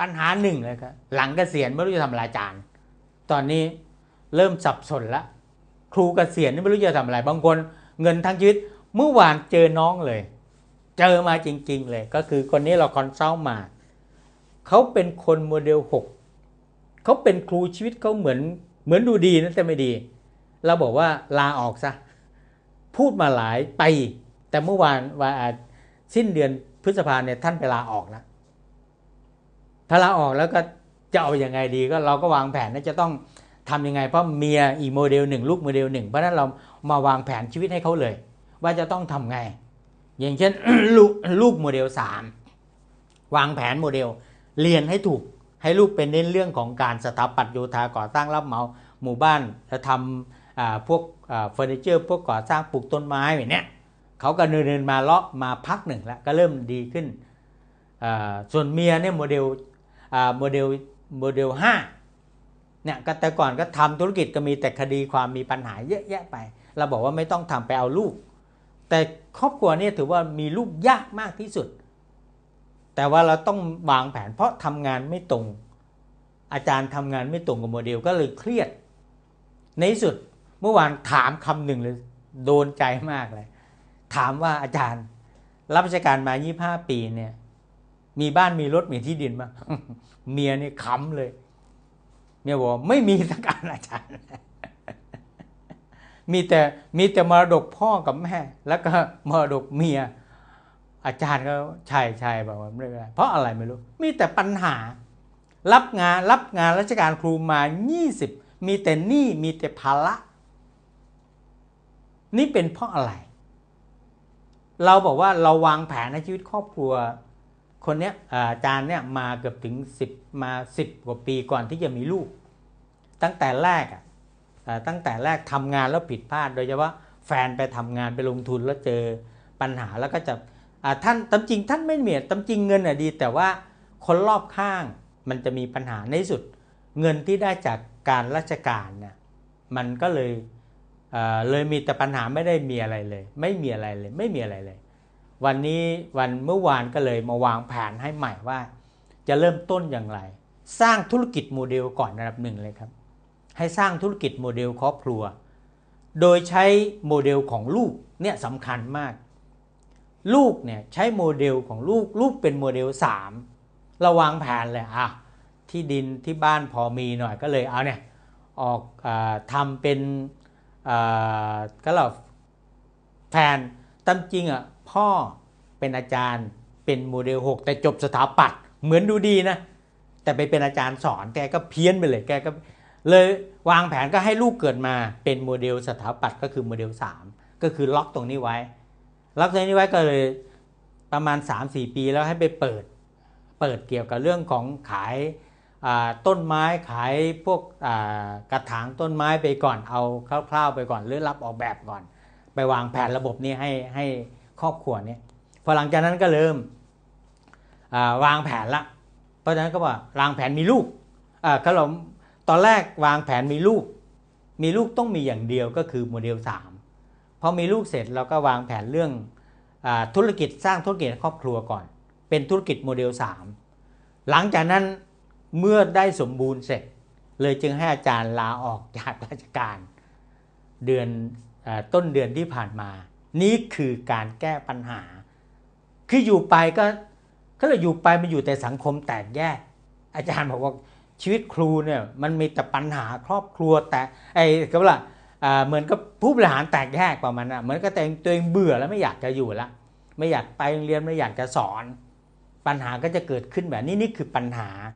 ปัญหาหนึ่งเลยครับหลังเกษียณไม่รู้จะทำอะไรอาจารย์ ตอนนี้เริ่มสับสนละครูเกษียณนี่ไม่รู้จะทำอะไร บางคนเงินทั้งชีวิตเมื่อวานเจอน้องเลย เจอมาจริง ๆ เลย ก็คือคนนี้เราคอนซัลท์มาเขาเป็นคนโมเดลหกเขาเป็นครูชีวิตเขาเหมือนเหมือนดูดีนะแต่ไม่ดี เราบอกว่าลาออกซะพูดมาหลายไป แต่เมื่อวานว่าสิ้นเดือนพฤษภาเนี่ยท่านไปลาออกแล้ว ถ้าลาออกแล้วก็จะเอาอยัางไงดีก็เราก็วางแผนว่าจะต้องทำยังไงเพราะเมียอีโมเดลหนึ่งลูกโมเดลหนึ่งเพราะนั้นเรามาวางแผนชีวิตให้เขาเลย ว่าจะต้องทำไง อย่างเช่นลูกลูกโมเดลสามวางแผนโมเดลเรียนให้ถูกให้ลูกเป็นเน้นเรื่องของการสถาปัตย์โยธาก่อสร้างรับเหมาหมู่บ้านจะทำพวกเฟอร์นิเจอร์พวกก่อสร้างปลูกต้นไม้แบบนี้เขาก็เดินมาเลาะมาพักหนึ่งแล้วก็เริ่มดีขึ้น ส่วนเมียเนี่ยโมเดล โมเดลโมเดลห้าเนี่ยก็แต่ก่อนก็ทำธุรกิจก็มีแต่คดีความมีปัญหาเยอะแยะไป เราบอกว่าไม่ต้องทำไปเอาลูก แต่ครอบครัวเนี่ยถือว่ามีลูกยากมากที่สุด แต่ว่าเราต้องวางแผนเพราะทำงานไม่ตรง อาจารย์ทำงานไม่ตรงกับโมเดลก็เลยเครียด ในที่สุดเมื่อวานถามคำหนึ่งเลยโดนใจมากเลย ถามว่าอาจารย์ รับราชการมา 25 ปีเนี่ย มีบ้านมีรถมีที่ดินมาเมียนี่ขำเลย เมียบอกไม่มีสักการอาจารย์ มีแต่มีแต่มรดกพ่อกับแม่ แล้วก็มรดกเมีย อาจารย์ก็ใช่ใช่บอกว่าไม่เป็นได้เพราะอะไรไม่รู้ มีแต่ปัญหา รับงานรับงานราชการครูมา 20 มีแต่หนี้มีแต่ภาระนี่เป็นเพราะอะไร เราบอกว่าเราวางแผนในชีวิตครอบครัว คนเนี้ยอาจารย์เนี่ยมาเกือบถึง 10 มา 10 กว่าปีก่อนที่จะมีลูก ตั้งแต่แรกอะตั้งแต่แรกทำงานแล้วผิดพลาด โดยเฉพาะแฟนไปทำงานไปลงทุนแล้วเจอปัญหาแล้วก็จะท่านตามจริงท่านไม่เมียตามจริงเงินอะดี แต่ว่าคนรอบข้างมันจะมีปัญหาในสุด เงินที่ได้จากการราชการเนี่ยมันก็เลยเลยมีแต่ปัญหาไม่ได้มีอะไรเลย ไม่มีอะไรเลย ไม่มีอะไรเลย วันนี้วันเมื่อวานก็เลยมาวางแผนให้ใหม่ว่า จะเริ่มต้นอย่างไร สร้างธุรกิจโมเดลก่อนระดับหนึ่งเลยครับ ให้สร้างธุรกิจโมเดลครอบครัว โดยใช้โมเดลของลูกเนี่ยสำคัญมาก ลูกเนี่ยใช้โมเดลของลูกลูกเป็นโมเดล3เราวางแผนเลยอะที่ดินที่บ้านพอมีหน่อยก็เลยเอาเนี่ยออกอทำเป็นก็เราแทนตามจริงอะ พ่อเป็นอาจารย์เป็นโมเดล 6 แต่จบสถาปัตย์เหมือนดูดีนะ แต่ไปเป็นอาจารย์สอนแกก็เพี้ยนไปเลยแกก็เลยวางแผนก็ให้ลูกเกิดมาเป็นโมเดลสถาปัตย์ก็คือโมเดล 3 ก็คือล็อกตรงนี้ไว้ ล็อกตรงนี้ไว้ก็เลยประมาณ 3-4 ปีแล้วให้ไปเปิดเปิดเกี่ยวกับเรื่องของขายต้นไม้ขายพวกกระถางต้นไม้ไปก่อนเอาคร่าวๆไปก่อนหรือรับออกแบบก่อน ไปวางแผนระบบนี้ให้ให้ ครอบครัวนี้พอหลังจากนั้นก็เริ่มวางแผนละเพราะฉะนั้นก็ว่าวางแผนมีลูกก็เราตอนแรกวางแผนมีลูก มีลูกต้องมีอย่างเดียวก็คือโมเดล3พอมีลูกเสร็จเราก็วางแผนเรื่องอธุรกิจสร้างธุรกิจครอบครัวก่อน เป็นธุรกิจโมเดล 3 หลังจากนั้นเมื่อได้สมบูรณ์เสร็จ เลยจึงให้อาจารย์ลาออกจากราชการ เดือนอต้นเดือนที่ผ่านมา นี่คือการแก้ปัญหา คืออยู่ไปก็ก็เลยอยู่ไปมันอยู่แต่สังคมแตกแยก อาจารย์บอกว่าชีวิตครูเนี่ยมันมีแต่ปัญหาครอบครัวแต่ไอ้ก็ว่าเหมือนกับผู้บริหารแตกแยกประมาณนั้นเหมือนกับต่ตัวเองเบื่อแล้วไม่อยากจะอยู่ละไม่อยากไปโรงเรียนไม่อยากจะสอน ปัญหาก็จะเกิดขึ้นแบบนี้นี่คือปัญหา